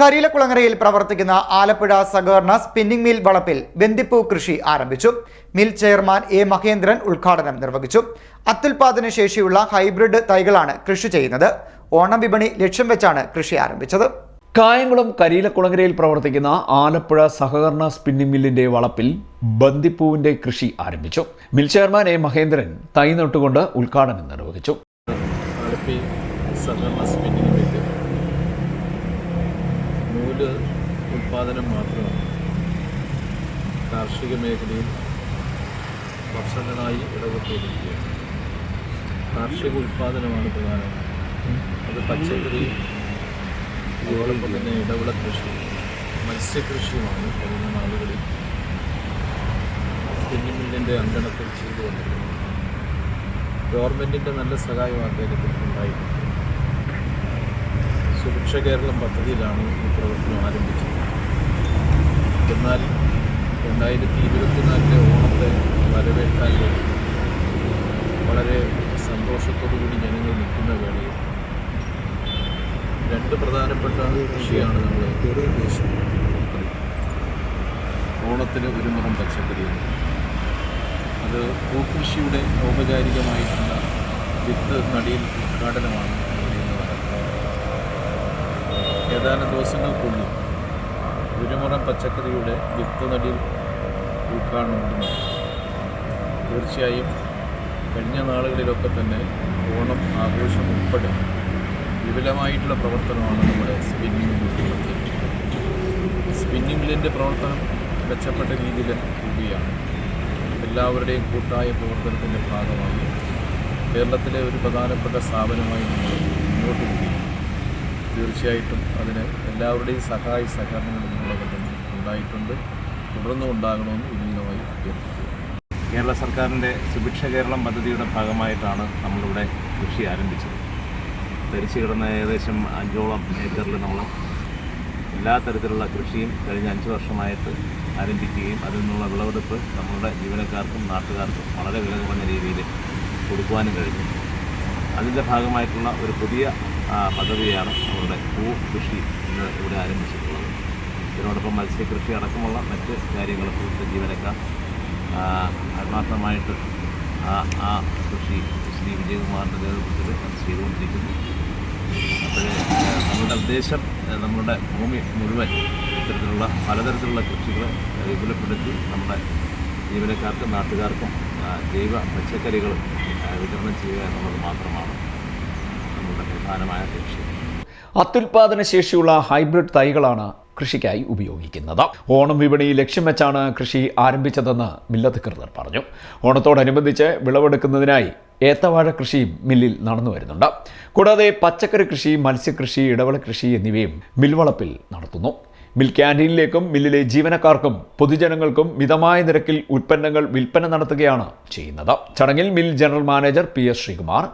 കരിയിലക്കുളങ്ങരയിൽ പ്രവർത്തിക്കുന്ന ആലപ്പുഴ സഹകരണ spinning mill വളപ്പിൽ ബന്ദിപ്പൂ കൃഷി ആരംഭിച്ചു. മിൽ ചെയർമാൻ എ മഹേന്ദ്രൻ ഉദ്ഘാടനം നിർവഹിച്ചു. അത്യുൽപാദന ശേഷിയുള്ള ഹൈബ്രിഡ് തൈകളാണ് കൃഷി ചെയ്യുന്നത്. ഓണം വിപണി ലക്ഷ്യം വെച്ചാണ് കൃഷി ആരംഭിച്ചത്. കായംകുളം കരിയിലക്കുളങ്ങരയിൽ പ്രവർത്തിക്കുന്ന ആലപ്പുഴ സഹകരണ സ്പിന്നിംഗ് മില്ലിന്റെ വളപ്പിൽ ബന്ദിപ്പൂവിന്റെ കൃഷി ആരംഭിച്ചു. മിൽ ചെയർമാൻ എ മഹേന്ദ്രൻ തൈ നട്ടുകൊണ്ട് ഉദ്ഘാടനം നിർവഹിച്ചു. സഹകരണ സ്പിന്നിംഗ് നൂൽ ഉൽപ്പാദനം മാത്രമാണ്. കാർഷിക മേഖലയിൽ വർഷങ്ങളായി ഇടപെട്ടിരിക്കുകയാണ്. കാർഷിക ഉൽപ്പാദനമാണ് പ്രധാനം. അത് പച്ചക്കറി അതോടൊപ്പം തന്നെ ഇടവിള കൃഷി മത്സ്യകൃഷിയുമാണ് കഴിഞ്ഞ നാളുകളിൽ സ്പിന്നിംഗ് മില്ലിന്റെ അങ്കണത്തിൽ ചെയ്തു വന്നിരുന്നത്. ഗവൺമെന്റിന്റെ നല്ല സഹായം അദ്ദേഹത്തിന് ഉണ്ടായിട്ടുണ്ട് സുഭിക്ഷ കേരളം പദ്ധതിയിലാണ് ഈ പ്രവർത്തനം ആരംഭിച്ചത്. എന്നാൽ രണ്ടായിരത്തി ഇരുപത്തിനാലിലെ ഓണത്തെ വരവേൽക്കാൻ വളരെ സന്തോഷത്തോടുകൂടി ജനങ്ങൾ നിൽക്കുന്ന വേളയിൽ രണ്ട് പ്രധാനപ്പെട്ട കൃഷിയാണ് നമ്മൾ ഓണത്തിന് ഒരു മുറം പച്ചക്കറി അത് പൂക്കൃഷിയുടെ ഔപചാരികമായിട്ടുള്ള വിത്ത് നടിയിൽ ഉദ്ഘാടനമാണ്. ഏതാനും ദിവസങ്ങൾക്കുള്ളിൽ ഒരുമുറം പച്ചക്കറിയുടെ വിത്ത് നടിയിൽ ഉദ്ഘാടനം ഉണ്ട് തീർച്ചയായും കഴിഞ്ഞ നാളുകളിലൊക്കെ തന്നെ ഓണം ആഘോഷം ഉൾപ്പെടെ വിപുലമായിട്ടുള്ള പ്രവർത്തനമാണ് നമ്മുടെ സ്പിന്നിംഗ് മില്ലിൽ സ്പിന്നിംഗ് മില്ലിന്റെ പ്രവർത്തനം മെച്ചപ്പെട്ട രീതിയിൽ കൂടിയാണ്. എല്ലാവരുടെയും കൂട്ടായ പ്രവർത്തനത്തിന്റെ ഭാഗമായി കേരളത്തിലെ ഒരു പ്രധാനപ്പെട്ട സ്ഥാപനമായി മുന്നോട്ട് പോവുകയും തീർച്ചയായിട്ടും അതിന് എല്ലാവരുടെയും സഹായ സഹകരണങ്ങൾ നിങ്ങളൊക്കെ ഉണ്ടായിട്ടുണ്ട്. തുടർന്നും ഉണ്ടാകണമെന്ന് വിനീതമായി അഭ്യർത്ഥിക്കുന്നു. കേരള സർക്കാരിന്റെ സുഭിക്ഷ കേരളം പദ്ധതിയുടെ ഭാഗമായിട്ടാണ് നമ്മളിവിടെ കൃഷി ആരംഭിച്ചത്. ധരിച്ചു കിടന്ന ഏകദേശം അഞ്ചോളം ഏക്കറിൽ നമ്മൾ എല്ലാ തരത്തിലുള്ള കൃഷിയും കഴിഞ്ഞ അഞ്ച് വർഷമായിട്ട് ആരംഭിക്കുകയും അതിൽ നിന്നുള്ള വിളവെടുപ്പ് നമ്മളുടെ ജീവനക്കാർക്കും നാട്ടുകാർക്കും വളരെ വില കുറഞ്ഞ രീതിയിൽ കൊടുക്കുവാനും കഴിഞ്ഞു. അതിന്റെ ഭാഗമായിട്ടുള്ള ഒരു പുതിയ പദ്ധതിയാണ് നമ്മുടെ പൂ കൃഷി ഇന്ന് ഇവിടെ ആരംഭിച്ചിട്ടുള്ളത്. ഇതിനോടൊപ്പം മത്സ്യകൃഷി അടക്കമുള്ള മറ്റ് കാര്യങ്ങളും ഇവിടുത്തെ ജീവനക്കാർ ആത്മാർത്ഥമായിട്ട് ആ കൃഷി ശ്രീ വിജയകുമാറിന്റെ നേതൃത്വത്തിൽ അത് ചെയ്തുകൊണ്ടിരിക്കുന്നു. അപ്പോഴേ നമ്മുടെ ഉദ്ദേശം നമ്മുടെ ഭൂമി മുഴുവൻ ഇത്തരത്തിലുള്ള പലതരത്തിലുള്ള കൃഷികളെ വിപുലപ്പെടുത്തി നമ്മുടെ ജീവനക്കാർക്കും നാട്ടുകാർക്കും ജൈവ പച്ചക്കറികൾ വിതരണം ചെയ്യുക എന്നുള്ളത് മാത്രമാണ്. പ്രധാനമായ ലക്ഷ്യം അത്യുൽപാദന ശേഷിയുള്ള ഹൈബ്രിഡ് തൈകളാണ് കൃഷിക്കായി ഉപയോഗിക്കുന്നത്. ഓണം വിപണി ലക്ഷ്യം വെച്ചാണ് കൃഷി ആരംഭിച്ചതെന്ന് മില്ലധികൃതർ പറഞ്ഞു. ഓണത്തോടനുബന്ധിച്ച് വിളവെടുക്കുന്നതിനായി ഏത്തവാഴ കൃഷിയും മില്ലിൽ നടന്നു വരുന്നുണ്ട്. കൂടാതെ പച്ചക്കറി കൃഷി മത്സ്യകൃഷി ഇടവള കൃഷി എന്നിവയും മിൽവളപ്പിൽ നടത്തുന്നു. മിൽ ക്യാന്റീനിലേക്കും മില്ലിലെ ജീവനക്കാർക്കും പൊതുജനങ്ങൾക്കും മിതമായ നിരക്കിൽ ഉൽപ്പന്നങ്ങൾ വിൽപ്പന നടത്തുകയാണ് ചെയ്യുന്നത്. ചടങ്ങിൽ mill general manager P S Sreekumar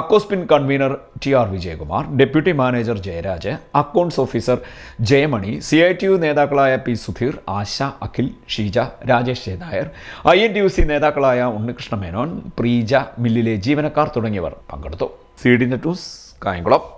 Accospin convener T R Vijayakumar deputy manager Jayaraj accounts officer Jayamani C I T U നേതാക്കളായ P Sudheer Asha Akhil Sheeja Rajesh J Nair I N T U C നേതാക്കളായ ഉണ്ണികൃഷ്ണ മേനോൻ പ്രീജ മില്ലിലെ ജീവനക്കാർ തുടങ്ങിയവർ പങ്കെടുത്തു. C D news Kayamkulam.